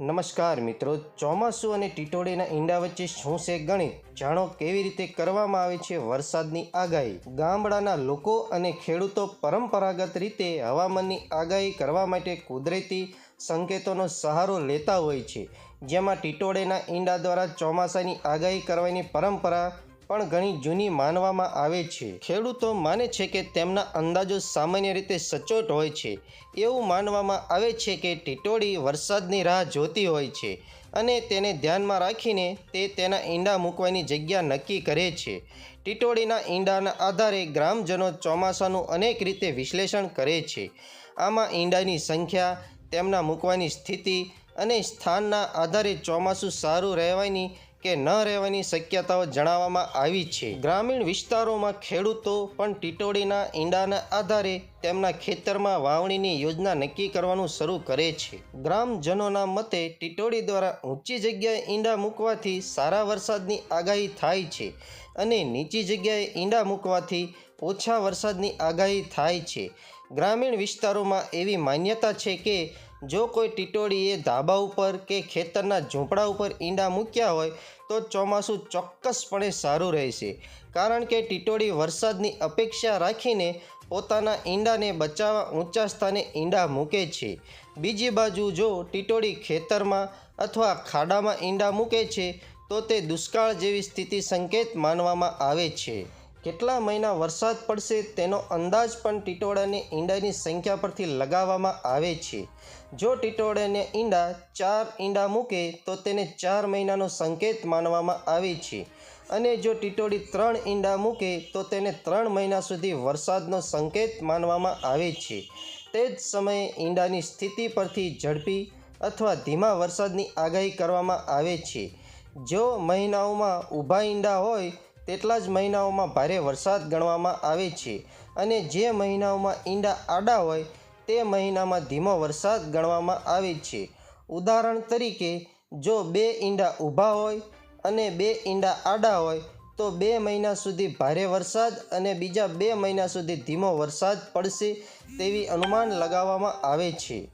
નમસ્કાર મિત્રો, ચોમાસું અને ટીટોડીના ઈંડા વચ્ચે શું છે ગણિત? જાણો કેવી રીતે કરવામાં આવે છે વરસાદની આગાહી? ગામડાના લોકો અને ખેડૂતો પરંપરાગત રીતે હવામાનની આગાહી કરવા માટે કુદરતી સંકેતોનો સહારો લેતા હોય છે. જેમાં ટીટોળેના ઈંડા દ્વારા ચોમાસાની આગાહી કરવાની પરંપરા પણ ઘણી જૂની માનવામાં આવે છે. ખેડૂતો માને છે કે તેમના અંદાજો સામાન્ય રીતે સચોટ હોય છે. એવું માનવામાં આવે છે કે ટીટોળી વરસાદની રાહ જોતી હોય છે અને તેને ધ્યાનમાં રાખીને તે તેના ઈંડા મૂકવાની જગ્યા નક્કી કરે છે. ટીટોળીના ઈંડાના આધારે ગ્રામજનો ચોમાસાનું અનેક રીતે વિશ્લેષણ કરે છે. આમાં ઈંડાની સંખ્યા, તેમના મૂકવાની સ્થિતિ અને સ્થાનના આધારે ચોમાસું સારું રહેવાની કે ન રહેવાની શક્યતાઓ જણાવવામાં આવી છે. ગ્રામીણ વિસ્તારોમાં ખેડૂતો પણ ટીટોળીના ઈંડાના આધારે તેમના ખેતરમાં વાવણીની યોજના નક્કી કરવાનું શરૂ કરે છે. ગ્રામજનોના મતે ટીટોળી દ્વારા ઊંચી જગ્યાએ ઈંડા મૂકવાથી સારા વરસાદની આગાહી થાય છે અને નીચી જગ્યાએ ઈંડા મૂકવાથી ઓછા વરસાદની આગાહી થાય છે. ગ્રામીણ વિસ્તારોમાં એવી માન્યતા છે કે જો કોઈ ટીટોળીએ ધાબા ઉપર કે ખેતરના ઝૂંપડા ઉપર ઈંડા મૂક્યા હોય, તો ચોમાસું ચોક્કસપણે સારું રહેશે. કારણ કે ટીટોળી વરસાદની અપેક્ષા રાખીને પોતાના ઈંડાને બચાવવા ઊંચા સ્થાને ઈંડા મૂકે છે. બીજી બાજુ જો ટીટોળી ખેતરમાં અથવા ખાડામાં ઈંડા મૂકે છે, તો તે દુષ્કાળ જેવી સ્થિતિ સંકેત માનવામાં આવે છે. કેટલા મહિના વરસાદ પડશે તેનો અંદાજ પણ ટીટોળાને ઈંડાની સંખ્યા પરથી લગાવવામાં આવે છે. જો ટીટોળાને ઈંડા ચાર ઈંડા મૂકે, તો તેને ચાર મહિનાનો સંકેત માનવામાં આવે છે. અને જો ટીટોળી ત્રણ ઈંડા મૂકે, તો તેને ત્રણ મહિના સુધી વરસાદનો સંકેત માનવામાં આવે છે. તે જ સમયે ઈંડાની સ્થિતિ પરથી ઝડપી અથવા ધીમા વરસાદની આગાહી કરવામાં આવે છે. જો મહિનાઓમાં ઊભા ઈંડા હોય તેટલા જ મહિનાઓમાં ભારે વરસાદ ગણવામાં આવે છે અને જે મહિનાઓમાં ઈંડા આડા હોય તે મહિનામાં ધીમો વરસાદ ગણવામાં આવે છે. ઉદાહરણ તરીકે, જો બે ઈંડા ઊભા હોય અને બે ઈંડા આડા હોય, તો બે મહિના સુધી ભારે વરસાદ અને બીજા બે મહિના સુધી ધીમો વરસાદ પડશે તેવી અનુમાન લગાવવામાં આવે છે.